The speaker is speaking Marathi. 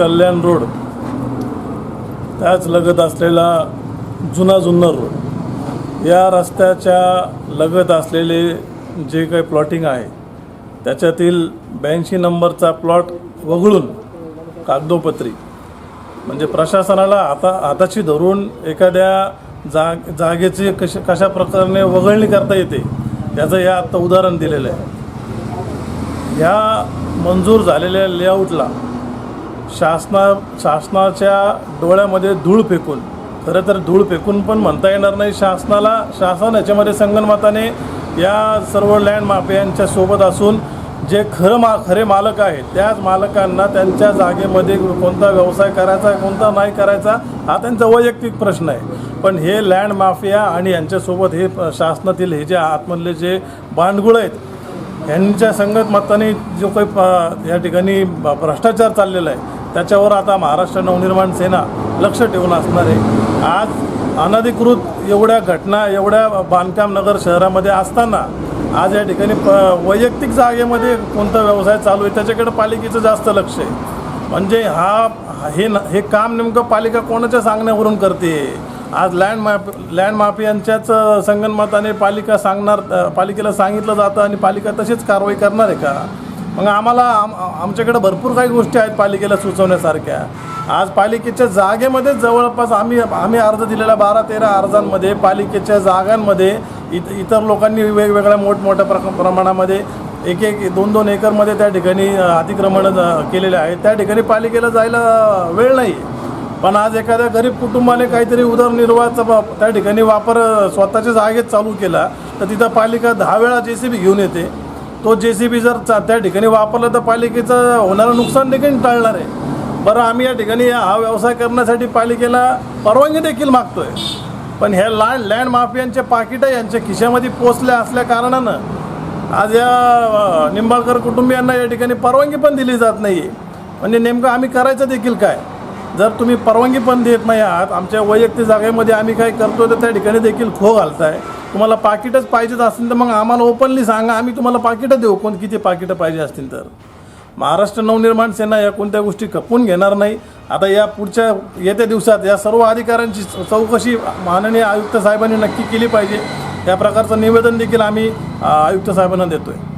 कल्याण रोड. त्याच लगत असलेला जुना जुन्नर रोड. या रस्त्याच्या लगत असलेले जे काही प्लॉटिंग आहे त्याच्यातील ब्याऐंशी नंबरचा प्लॉट वगळून कागदोपत्री. म्हणजे प्रशासनाला आता हाताशी धरून एखाद्या जाग जागेची कश कशा प्रकारे वगळणी करता येते याचं या आत्ता उदाहरण दिलेलं आहे. ह्या मंजूर झालेल्या लेआउटला शासना शासनाच्या डोळ्यामध्ये धूळ फेकून खरं तर धूळ फेकून पण म्हणता येणार नाही. शासनाला शासन याच्यामध्ये संगनमताने या सर्व लँड माफियांच्या सोबत असून जे खरं मा खरे मालक आहेत त्याच मालकांना त्यांच्या जागेमध्ये कोणता व्यवसाय करायचा कोणता नाही करायचा हा त्यांचा वैयक्तिक प्रश्न आहे. पण हे लँड माफिया आणि यांच्यासोबत हे शासनातील हे जे आतमधले जे बांडगुळ आहेत यांच्या संगत मताने जो काही प- या ठिकाणी भ्रष्टाचार चाललेला आहे त्याच्यावर आता महाराष्ट्र नवनिर्माण सेना लक्ष ठेवून असणार आहे. आज अनधिकृत एवढ्या घटना एवढ्या बांधकाम नगर शहरामध्ये असताना आज या ठिकाणी प वैयक्तिक जागेमध्ये कोणता व्यवसाय चालू आहे त्याच्याकडे पालिकेचं जास्त लक्ष आहे. म्हणजे हा हे न हे काम नेमकं पालिका कोणाच्या सांगण्यावरून करते? आज लँड माफ लँड माफियांच्याच संगणमताने पालिका सांगणार पालिकेला सांगितलं जातं आणि पालिका तशीच कारवाई करणार आहे का? मग आम्हाला आम आमच्याकडे भरपूर काही गोष्टी आहेत पालिकेला सुचवण्यासारख्या. आज पालिकेच्या जागेमध्ये जवळपास आम्ही आम्ही अर्ज दिलेल्या बारा तेरा अर्जांमध्ये पालिकेच्या जागांमध्ये इत इतर लोकांनी वेगवेगळ्या मोठमोठ्या प्रक प्रमाणामध्ये एक एक दोन दोन एकरमध्ये त्या ठिकाणी अतिक्रमण केलेले आहेत. त्या ठिकाणी पालिकेला जायला वेळ नाही. पण आज एखाद्या गरीब कुटुंबाने काहीतरी उदरनिर्वाहाचा त्या ठिकाणी वापर स्वतःच्या जागेत चालू केला तर तिथं पालिका दहा वेळा जे सी बी घेऊन येते. तो जे सी बी जर चा त्या ठिकाणी वापरला तर पालिकेचं होणारं नुकसान देखील टाळणार आहे. बरं आम्ही या ठिकाणी हा व्यवसाय करण्यासाठी पालिकेला परवानगी देखील मागतोय. पण ह्या लँड लँड माफियांचे पाकिटं यांच्या खिशामध्ये पोचल्या असल्या कारणानं आज या निंबाळकर कुटुंबियांना या ठिकाणी परवानगी पण दिली जात नाही म्हणजे नेमकं आम्ही करायचं देखील काय? जर तुम्ही परवानगी पण देत नाही आहात आमच्या वैयक्तिक जागेमध्ये आम्ही काय करतो तर त्या ठिकाणी देखील खो घालताय. तुम्हाला पाकिटच पाहिजेच असतील तर मग आम्हाला ओपनली सांगा आम्ही तुम्हाला पाकिटं देऊ. कोण किती पाकिटं पाहिजे असतील तर. महाराष्ट्र नवनिर्माण सेना या कोणत्या गोष्टी खपून घेणार नाही. आता या पुढच्या येत्या दिवसात या सर्व अधिकाऱ्यांची चौकशी माननीय आयुक्त साहेबांनी नक्की केली पाहिजे. या प्रकारचं निवेदन देखील आम्ही आयुक्त साहेबांना देतो आहे